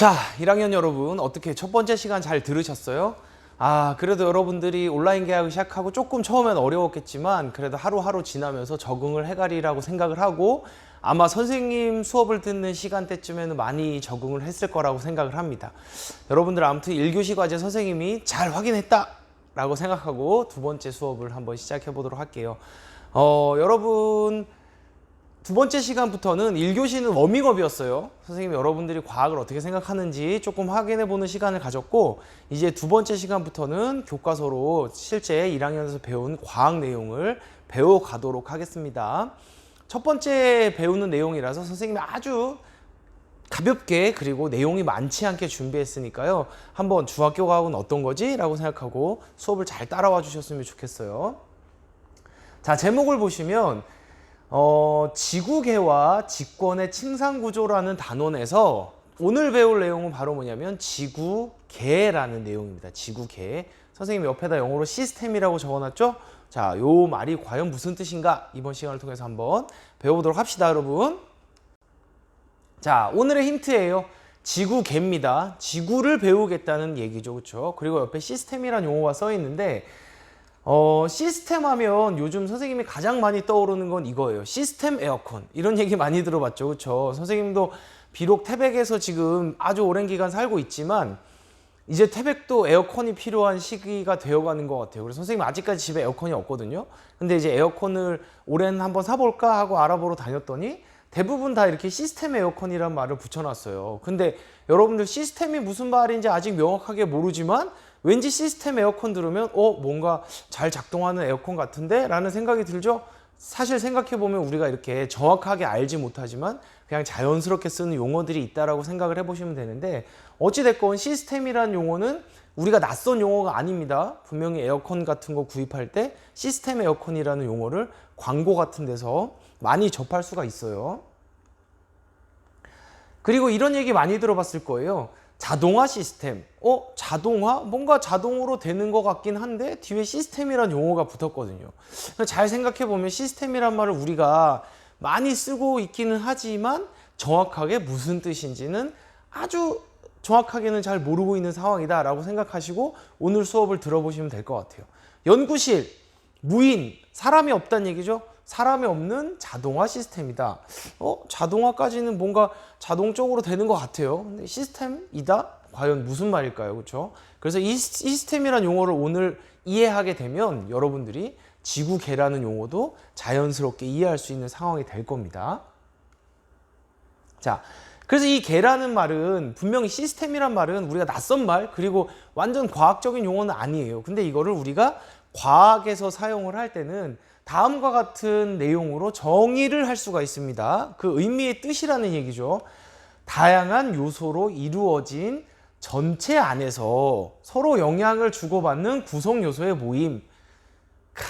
자, 1학년 여러분, 어떻게 첫 번째 시간 잘 들으셨어요? 아, 그래도 여러분들이 온라인 계약을 시작하고 조금 처음엔 어려웠겠지만, 그래도 하루하루 지나면서 적응을 해가리라고 생각을 하고, 아마 선생님 수업을 듣는 시간대쯤에는 많이 적응을 했을 거라고 생각을 합니다. 여러분들 아무튼 1교시 과제 선생님이 잘 확인했다! 라고 생각하고 두 번째 수업을 한번 시작해 보도록 할게요. 어, 여러분, 두 번째 시간부터는 1교시는 워밍업이었어요. 선생님 여러분들이 과학을 어떻게 생각하는지 조금 확인해 보는 시간을 가졌고 이제 두 번째 시간부터는 교과서로 실제 1학년에서 배운 과학 내용을 배워가도록 하겠습니다. 첫 번째 배우는 내용이라서 선생님이 아주 가볍게 그리고 내용이 많지 않게 준비했으니까요. 한번 중학교 과학은 어떤 거지? 라고 생각하고 수업을 잘 따라와 주셨으면 좋겠어요. 자, 제목을 보시면 어, 지구계와 직권의 칭상구조라는 단원에서 오늘 배울 내용은 바로 뭐냐면 지구계라는 내용입니다. 지구계. 선생님 옆에다 영어로 시스템이라고 적어놨죠? 자, 요 말이 과연 무슨 뜻인가? 이번 시간을 통해서 한번 배워보도록 합시다, 여러분. 자, 오늘의 힌트예요. 지구계입니다. 지구를 배우겠다는 얘기죠, 그렇죠? 그리고 옆에 시스템이라는 용어가 써 있는데 어, 시스템 하면 요즘 선생님이 가장 많이 떠오르는 건 이거예요. 시스템 에어컨. 이런 얘기 많이 들어봤죠. 그렇죠? 선생님도 비록 태백에서 지금 아주 오랜 기간 살고 있지만 이제 태백도 에어컨이 필요한 시기가 되어가는 것 같아요. 그래서 선생님 아직까지 집에 에어컨이 없거든요. 근데 이제 에어컨을 올해는 한번 사볼까 하고 알아보러 다녔더니 대부분 다 이렇게 시스템 에어컨이란 말을 붙여놨어요. 근데 여러분들 시스템이 무슨 말인지 아직 명확하게 모르지만 왠지 시스템 에어컨 들으면 어 뭔가 잘 작동하는 에어컨 같은데? 라는 생각이 들죠? 사실 생각해 보면 우리가 이렇게 정확하게 알지 못하지만 그냥 자연스럽게 쓰는 용어들이 있다라고 생각을 해보시면 되는데 어찌됐건 시스템이라는 용어는 우리가 낯선 용어가 아닙니다. 분명히 에어컨 같은 거 구입할 때 시스템 에어컨이라는 용어를 광고 같은 데서 많이 접할 수가 있어요. 그리고 이런 얘기 많이 들어봤을 거예요 자동화 시스템. 어, 자동화? 뭔가 자동으로 되는 것 같긴 한데 뒤에 시스템이란 용어가 붙었거든요. 잘 생각해 보면 시스템이란 말을 우리가 많이 쓰고 있기는 하지만 정확하게 무슨 뜻인지는 아주 정확하게는 잘 모르고 있는 상황이다 라고 생각하시고 오늘 수업을 들어보시면 될 것 같아요. 연구실, 무인, 사람이 없다는 얘기죠. 사람이 없는 자동화 시스템이다. 어, 자동화까지는 뭔가 자동적으로 되는 것 같아요. 근데 시스템이다? 과연 무슨 말일까요? 그렇죠? 그래서 이 시스템이라는 용어를 오늘 이해하게 되면 여러분들이 지구계라는 용어도 자연스럽게 이해할 수 있는 상황이 될 겁니다. 자, 그래서 이 개라는 말은 분명히 시스템이란 말은 우리가 낯선 말 그리고 완전 과학적인 용어는 아니에요. 근데 이거를 우리가 과학에서 사용을 할 때는 다음과 같은 내용으로 정의를 할 수가 있습니다. 그 의미의 뜻이라는 얘기죠. 다양한 요소로 이루어진 전체 안에서 서로 영향을 주고받는 구성 요소의 모임. 캬,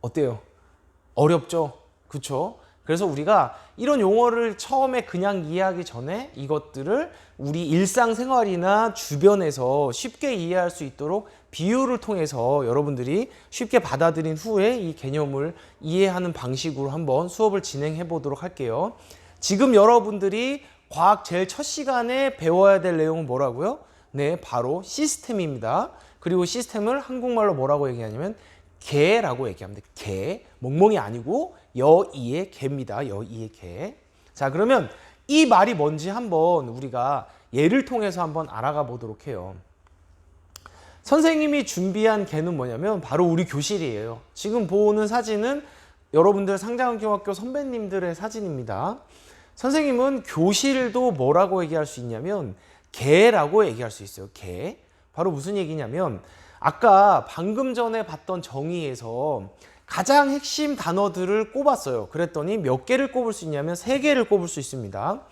어때요? 어렵죠? 그쵸? 그래서 우리가 이런 용어를 처음에 그냥 이해하기 전에 이것들을 우리 일상생활이나 주변에서 쉽게 이해할 수 있도록 비유를 통해서 여러분들이 쉽게 받아들인 후에 이 개념을 이해하는 방식으로 한번 수업을 진행해 보도록 할게요. 지금 여러분들이 과학 제일 첫 시간에 배워야 될 내용은 뭐라고요? 네, 바로 시스템입니다. 그리고 시스템을 한국말로 뭐라고 얘기하냐면 개라고 얘기합니다. 개. 멍멍이 아니고 여이의 개입니다. 여이의 개. 자, 그러면 이 말이 뭔지 한번 우리가 예를 통해서 한번 알아가 보도록 해요. 선생님이 준비한 개는 뭐냐면 바로 우리 교실이에요. 지금 보는 사진은 여러분들 상장중학교 선배님들의 사진입니다. 선생님은 교실도 뭐라고 얘기할 수 있냐면 개라고 얘기할 수 있어요. 개. 바로 무슨 얘기냐면 아까 방금 전에 봤던 정의에서 가장 핵심 단어들을 꼽았어요. 그랬더니 몇 개를 꼽을 수 있냐면 세 개를 꼽을 수 있습니다.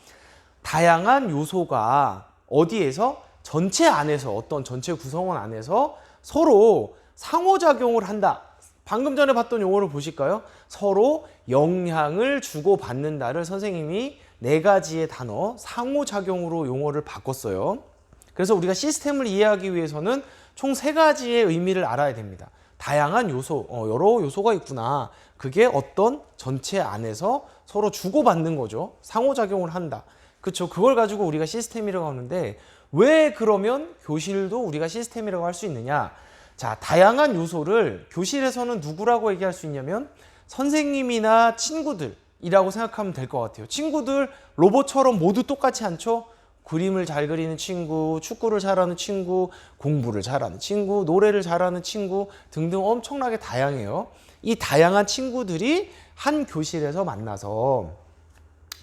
다양한 요소가 어디에서 전체 안에서 어떤 전체 구성원 안에서 서로 상호작용을 한다. 방금 전에 봤던 용어를 보실까요? 서로 영향을 주고 받는다를 선생님이 네 가지의 단어 상호작용으로 용어를 바꿨어요. 그래서 우리가 시스템을 이해하기 위해서는 총 세 가지의 의미를 알아야 됩니다. 다양한 요소, 어, 여러 요소가 있구나. 그게 어떤 전체 안에서 서로 주고받는 거죠. 상호작용을 한다. 그렇죠. 그걸 가지고 우리가 시스템이라고 하는데 왜 그러면 교실도 우리가 시스템이라고 할 수 있느냐? 자, 다양한 요소를 교실에서는 누구라고 얘기할 수 있냐면 선생님이나 친구들이라고 생각하면 될 것 같아요. 친구들 로봇처럼 모두 똑같지 않죠? 그림을 잘 그리는 친구, 축구를 잘하는 친구, 공부를 잘하는 친구, 노래를 잘하는 친구 등등 엄청나게 다양해요. 이 다양한 친구들이 한 교실에서 만나서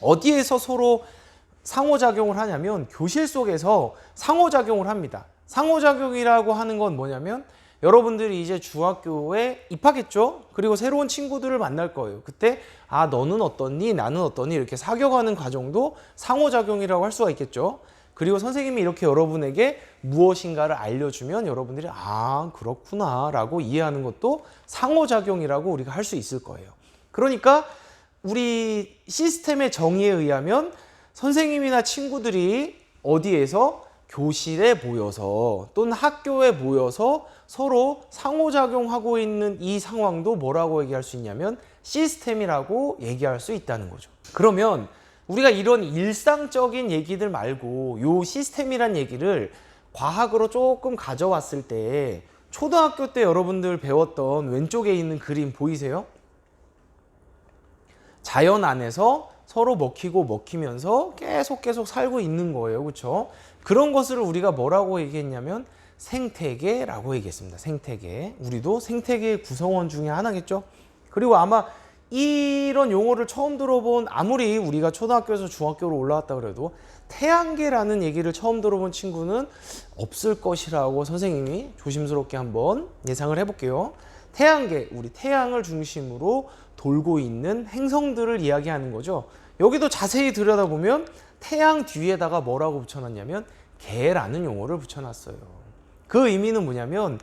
어디에서 서로 상호작용을 하냐면 교실 속에서 상호작용을 합니다. 상호작용이라고 하는 건 뭐냐면 여러분들이 이제 중학교에 입학했죠? 그리고 새로운 친구들을 만날 거예요. 그때 아 너는 어떻니? 나는 어떠니? 이렇게 사귀어가는 과정도 상호작용이라고 할 수가 있겠죠. 그리고 선생님이 이렇게 여러분에게 무엇인가를 알려주면 여러분들이 아 그렇구나 라고 이해하는 것도 상호작용이라고 우리가 할 수 있을 거예요. 그러니까 우리 시스템의 정의에 의하면 선생님이나 친구들이 어디에서 교실에 모여서 또는 학교에 모여서 서로 상호작용하고 있는 이 상황도 뭐라고 얘기할 수 있냐면 시스템이라고 얘기할 수 있다는 거죠. 그러면 우리가 이런 일상적인 얘기들 말고 요 시스템이란 얘기를 과학으로 조금 가져왔을 때 초등학교 때 여러분들 배웠던 왼쪽에 있는 그림 보이세요? 자연 안에서 서로 먹히고 먹히면서 계속 계속 살고 있는 거예요. 그렇죠? 그런 것을 우리가 뭐라고 얘기했냐면 생태계라고 얘기했습니다. 생태계. 우리도 생태계의 구성원 중에 하나겠죠? 그리고 아마 이런 용어를 처음 들어본 아무리 우리가 초등학교에서 중학교로 올라왔다 그래도 태양계라는 얘기를 처음 들어본 친구는 없을 것이라고 선생님이 조심스럽게 한번 예상을 해볼게요. 태양계, 우리 태양을 중심으로 돌고 있는 행성들을 이야기하는 거죠. 여기도 자세히 들여다보면 태양 뒤에다가 뭐라고 붙여놨냐면 개라는 용어를 붙여놨어요. 그 의미는 뭐냐면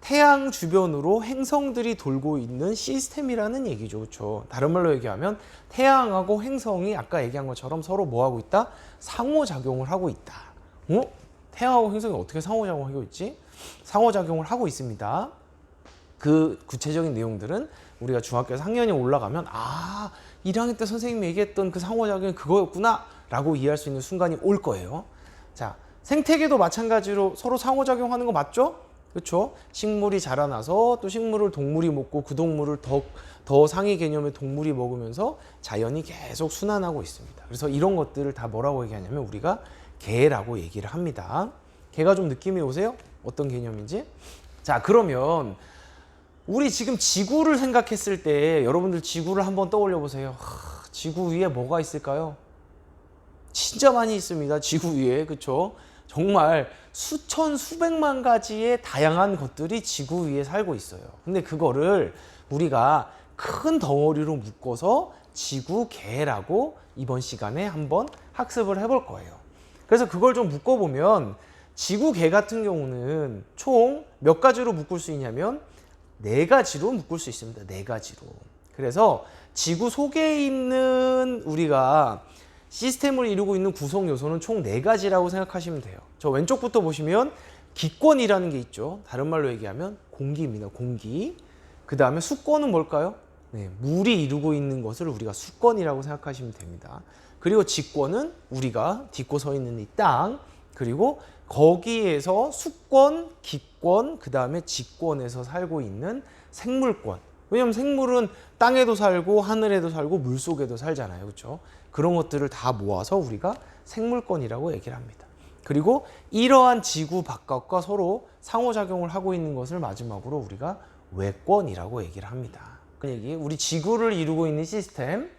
태양 주변으로 행성들이 돌고 있는 시스템이라는 얘기죠. 그렇죠? 다른 말로 얘기하면 태양하고 행성이 아까 얘기한 것처럼 서로 뭐 하고 있다? 상호작용을 하고 있다. 어? 태양하고 행성이 어떻게 상호작용하고 있지? 상호작용을 하고 있습니다. 그 구체적인 내용들은 우리가 중학교 4학년이 올라가면 아 1학년 때 선생님이 얘기했던 그 상호작용이 그거였구나 라고 이해할 수 있는 순간이 올 거예요 자 생태계도 마찬가지로 서로 상호작용하는 거 맞죠? 그렇죠? 식물이 자라나서 또 식물을 동물이 먹고 그 동물을 더, 더 상위 개념의 동물이 먹으면서 자연이 계속 순환하고 있습니다 그래서 이런 것들을 다 뭐라고 얘기하냐면 우리가 개라고 얘기를 합니다 개가 좀 느낌이 오세요? 어떤 개념인지? 자 그러면 우리 지금 지구를 생각했을 때 여러분들 지구를 한번 떠올려 보세요. 하, 지구 위에 뭐가 있을까요? 진짜 많이 있습니다. 지구 위에 그렇죠? 정말 수천 수백만 가지의 다양한 것들이 지구 위에 살고 있어요. 근데 그거를 우리가 큰 덩어리로 묶어서 지구개라고 이번 시간에 한번 학습을 해볼 거예요. 그래서 그걸 좀 묶어보면 지구개 같은 경우는 총 몇 가지로 묶을 수 있냐면 네 가지로 묶을 수 있습니다. 네 가지로. 그래서 지구 속에 있는 우리가 시스템을 이루고 있는 구성 요소는 총 네 가지라고 생각하시면 돼요. 저 왼쪽부터 보시면 기권이라는 게 있죠. 다른 말로 얘기하면 공기입니다. 공기. 그 다음에 수권은 뭘까요? 네, 물이 이루고 있는 것을 우리가 수권이라고 생각하시면 됩니다. 그리고 직권은 우리가 딛고 서 있는 이 땅, 그리고 거기에서 수권, 기권, 그 다음에 직권에서 살고 있는 생물권. 왜냐하면 생물은 땅에도 살고 하늘에도 살고 물 속에도 살잖아요, 그렇죠? 그런 것들을 다 모아서 우리가 생물권이라고 얘기를 합니다. 그리고 이러한 지구 바깥과 서로 상호작용을 하고 있는 것을 마지막으로 우리가 외권이라고 얘기를 합니다. 그 얘기, 우리 지구를 이루고 있는 시스템,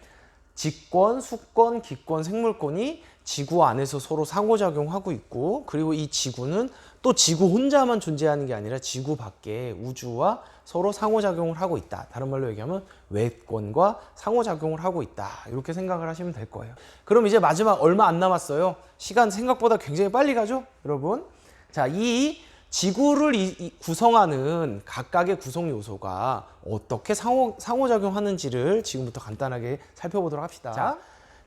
직권, 수권, 기권, 생물권이 지구 안에서 서로 상호작용하고 있고 그리고 이 지구는 또 지구 혼자만 존재하는 게 아니라 지구 밖에 우주와 서로 상호작용을 하고 있다. 다른 말로 얘기하면 외권과 상호작용을 하고 있다. 이렇게 생각을 하시면 될 거예요. 그럼 이제 마지막 얼마 안 남았어요. 시간 생각보다 굉장히 빨리 가죠, 여러분? 자, 이 지구를 이, 이 구성하는 각각의 구성 요소가 어떻게 상호, 상호작용하는지를 지금부터 간단하게 살펴보도록 합시다. 자,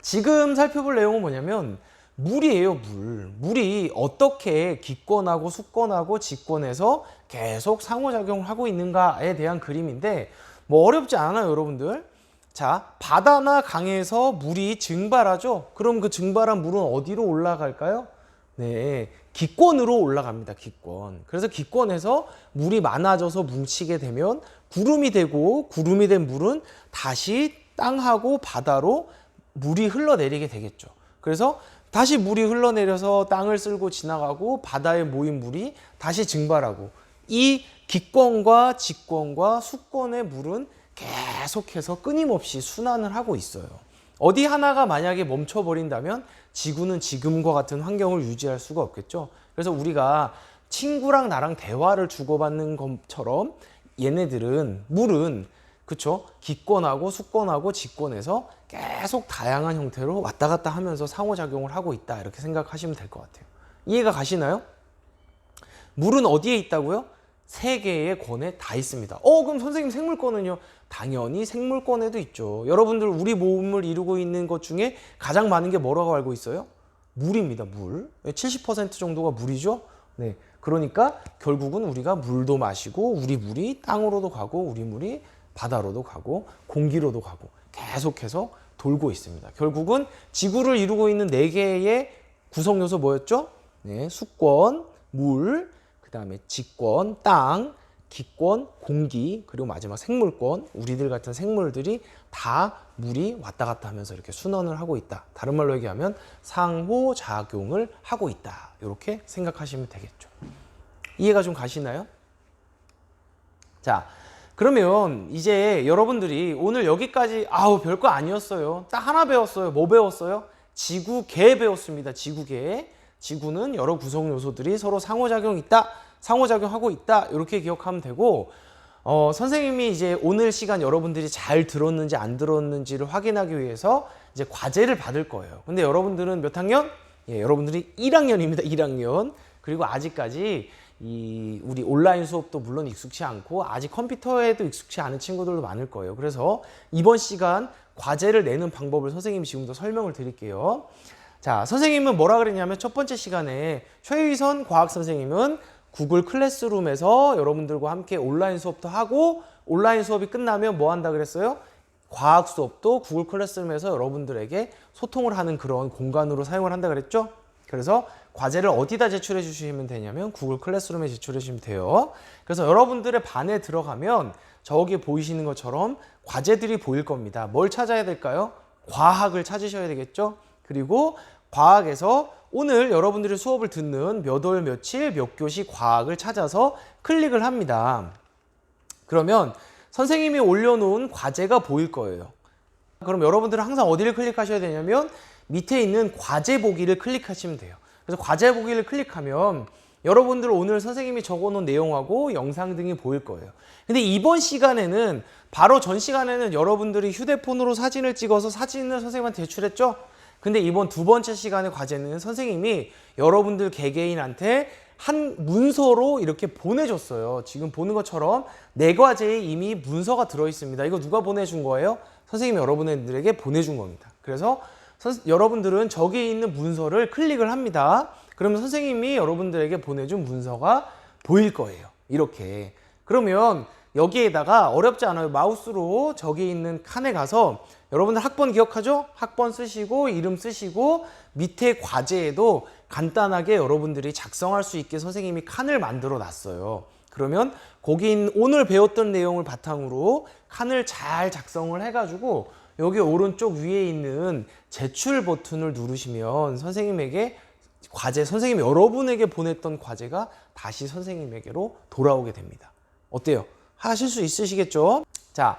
지금 살펴볼 내용은 뭐냐면 물이에요, 물. 물이 어떻게 기권하고 수권하고 직권에서 계속 상호작용을 하고 있는가에 대한 그림인데 뭐 어렵지 않아요, 여러분들. 자, 바다나 강에서 물이 증발하죠. 그럼 그 증발한 물은 어디로 올라갈까요? 네, 기권으로 올라갑니다. 기권. 그래서 기권에서 물이 많아져서 뭉치게 되면 구름이 되고 구름이 된 물은 다시 땅하고 바다로 물이 흘러내리게 되겠죠. 그래서 다시 물이 흘러내려서 땅을 쓸고 지나가고 바다에 모인 물이 다시 증발하고 이 기권과 직권과 수권의 물은 계속해서 끊임없이 순환을 하고 있어요. 어디 하나가 만약에 멈춰버린다면 지구는 지금과 같은 환경을 유지할 수가 없겠죠. 그래서 우리가 친구랑 나랑 대화를 주고받는 것처럼 얘네들은 물은 그쵸 기권하고 수권하고 직권에서 계속 다양한 형태로 왔다 갔다 하면서 상호작용을 하고 있다 이렇게 생각하시면 될 것 같아요. 이해가 가시나요? 물은 어디에 있다고요? 세 개의 권에 다 있습니다. 어, 그럼 선생님 생물권은요? 당연히 생물권에도 있죠. 여러분들 우리 몸을 이루고 있는 것 중에 가장 많은 게 뭐라고 알고 있어요? 물입니다. 물. 70% 정도가 물이죠. 네. 그러니까 결국은 우리가 물도 마시고 우리 물이 땅으로도 가고 우리 물이 바다로도 가고 공기로도 가고 계속해서 돌고 있습니다. 결국은 지구를 이루고 있는 네 개의 구성 요소 뭐였죠? 네, 수권, 물, 그다음에 직권, 땅, 기권, 공기, 그리고 마지막 생물권, 우리들 같은 생물들이 다 물이 왔다 갔다 하면서 이렇게 순환을 하고 있다. 다른 말로 얘기하면 상호작용을 하고 있다. 이렇게 생각하시면 되겠죠. 이해가 좀 가시나요? 자, 그러면 이제 여러분들이 오늘 여기까지 아우 별거 아니었어요. 딱 하나 배웠어요. 뭐 배웠어요? 지구계 배웠습니다. 지구계. 지구는 여러 구성 요소들이 서로 상호작용 있다. 상호작용하고 있다. 이렇게 기억하면 되고 어, 선생님이 이제 오늘 시간 여러분들이 잘 들었는지 안 들었는지를 확인하기 위해서 이제 과제를 받을 거예요. 근데 여러분들은 몇 학년? 예, 여러분들이 1학년입니다. 1학년. 그리고 아직까지 이 우리 온라인 수업도 물론 익숙치 않고 아직 컴퓨터에도 익숙치 않은 친구들도 많을 거예요. 그래서 이번 시간 과제를 내는 방법을 선생님이 지금부터 설명을 드릴게요. 자, 선생님은 뭐라 그랬냐면 첫 번째 시간에 최의선 과학 선생님은 구글 클래스룸에서 여러분들과 함께 온라인 수업도 하고 온라인 수업이 끝나면 뭐 한다 그랬어요? 과학 수업도 구글 클래스룸에서 여러분들에게 소통을 하는 그런 공간으로 사용을 한다 그랬죠? 그래서 과제를 어디다 제출해 주시면 되냐면 구글 클래스룸에 제출해 주시면 돼요. 그래서 여러분들의 반에 들어가면 저기 보이시는 것처럼 과제들이 보일 겁니다. 뭘 찾아야 될까요? 과학을 찾으셔야 되겠죠? 그리고 과학에서 오늘 여러분들이 수업을 듣는 몇 월 며칠 몇 교시 과학을 찾아서 클릭을 합니다. 그러면 선생님이 올려놓은 과제가 보일 거예요. 그럼 여러분들은 항상 어디를 클릭하셔야 되냐면 밑에 있는 과제 보기를 클릭하시면 돼요. 그래서 과제 보기를 클릭하면 여러분들 오늘 선생님이 적어놓은 내용하고 영상 등이 보일 거예요. 근데 이번 시간에는 바로 전 시간에는 여러분들이 휴대폰으로 사진을 찍어서 사진을 선생님한테 제출했죠? 근데 이번 두 번째 시간의 과제는 선생님이 여러분들 개개인한테 한 문서로 이렇게 보내줬어요. 지금 보는 것처럼 네 과제에 이미 문서가 들어 있습니다. 이거 누가 보내준 거예요? 선생님이 여러분들에게 보내준 겁니다. 그래서 선, 여러분들은 저기 있는 문서를 클릭을 합니다. 그러면 선생님이 여러분들에게 보내준 문서가 보일 거예요. 이렇게. 그러면 여기에다가 어렵지 않아요. 마우스로 저기 있는 칸에 가서 여러분들 학번 기억하죠? 학번 쓰시고 이름 쓰시고 밑에 과제에도 간단하게 여러분들이 작성할 수 있게 선생님이 칸을 만들어 놨어요. 그러면 거기 오늘 배웠던 내용을 바탕으로 칸을 잘 작성을 해가지고 여기 오른쪽 위에 있는 제출 버튼을 누르시면 선생님에게 과제, 선생님이 여러분에게 보냈던 과제가 다시 선생님에게로 돌아오게 됩니다. 어때요? 하실 수 있으시겠죠? 자,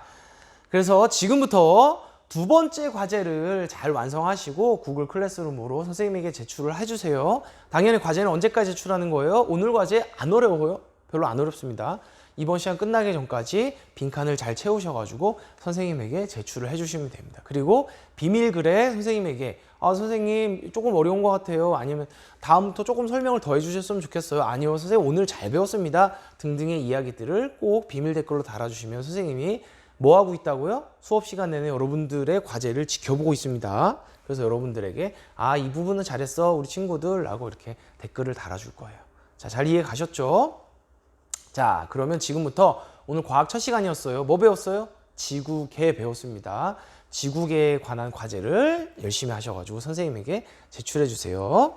그래서 지금부터 두 번째 과제를 잘 완성하시고 구글 클래스룸으로 선생님에게 제출을 해주세요. 당연히 과제는 언제까지 제출하는 거예요? 오늘 과제 안 어려워요? 별로 안 어렵습니다. 이번 시간 끝나기 전까지 빈칸을 잘 채우셔가지고 선생님에게 제출을 해주시면 됩니다. 그리고 비밀글에 선생님에게 아 선생님 조금 어려운 것 같아요. 아니면 다음부터 조금 설명을 더 해주셨으면 좋겠어요. 아니요 선생님 오늘 잘 배웠습니다. 등등의 이야기들을 꼭 비밀 댓글로 달아주시면 선생님이 뭐 하고 있다고요? 수업 시간 내내 여러분들의 과제를 지켜보고 있습니다. 그래서 여러분들에게 아 이 부분은 잘했어 우리 친구들라고 이렇게 댓글을 달아줄 거예요. 자 잘 이해 가셨죠? 자, 그러면 지금부터 오늘 과학 첫 시간이었어요. 뭐 배웠어요? 지구계 배웠습니다. 지구계에 관한 과제를 열심히 하셔가지고 선생님에게 제출해 주세요.